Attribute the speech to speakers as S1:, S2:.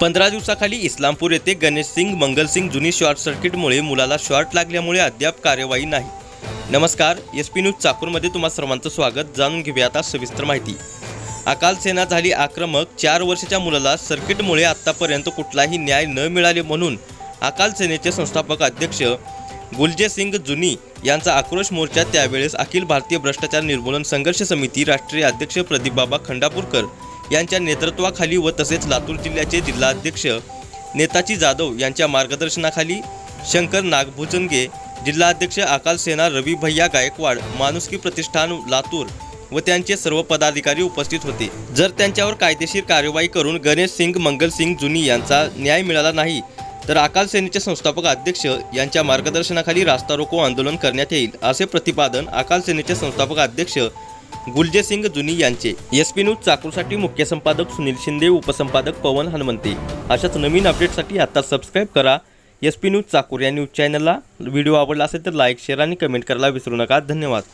S1: पंधरा दिवसाखाली इस्लामपूर येथे गणेश सिंग मंगलसिंग जुनी शॉर्ट सर्किटमुळे मुलाला शॉर्ट लागल्यामुळे अद्याप कार्यवाही नाही. नमस्कार एस पी न्यूज चाकूरमध्ये तुम्हा सर्वांचं स्वागत. जाणून घेऊया आता सविस्तर माहिती. अकाल सेना झाली आक्रमक. चार वर्षाच्या मुलाला सर्किटमुळे आत्तापर्यंत कुठलाही न्याय न मिळाले म्हणून अकाल सेनेचे संस्थापक अध्यक्ष गुलजे सिंग जुनी यांचा आक्रोश मोर्चा त्यावेळेस अखिल भारतीय भ्रष्टाचार निर्मूलन संघर्ष समिती राष्ट्रीय अध्यक्ष प्रदीपबाबा खंडापूरकर यांच्या नेतृत्वाखाली व तसेच लातूर जिल्ह्याचे जिल्हाध्यक्ष नेताजी जाधव यांच्या मार्गदर्शनाखाली शंकर नागभुजनगे जिल्हाध्यक्ष अकाल सेना रवी भैया गायकवाड माणुसकी प्रतिष्ठान लातूर व त्यांचे सर्व पदाधिकारी उपस्थित होते. जर त्यांच्यावर कायदेशीर कार्यवाही करून गणेश सिंग मंगल सिंग जुनी यांचा न्याय मिळाला नाही तर अकाल सेनेचे संस्थापक अध्यक्ष यांच्या मार्गदर्शनाखाली रास्ता रोको आंदोलन करण्यात येईल असे प्रतिपादन अकाल सेनेचे संस्थापक अध्यक्ष गुलजे सिंग जुनी यांचे. एस पी न्यूज चाकूरसाठी मुख्य संपादक सुनील शिंदे उपसंपादक पवन हनुमंते. अशाच नवीन अपडेटसाठी आता सबस्क्राईब करा. एस पी न्यूज चाकूर या न्यूज चॅनलला व्हिडिओ आवडला असेल तर लाईक शेअर आणि कमेंट करायला विसरू नका. धन्यवाद.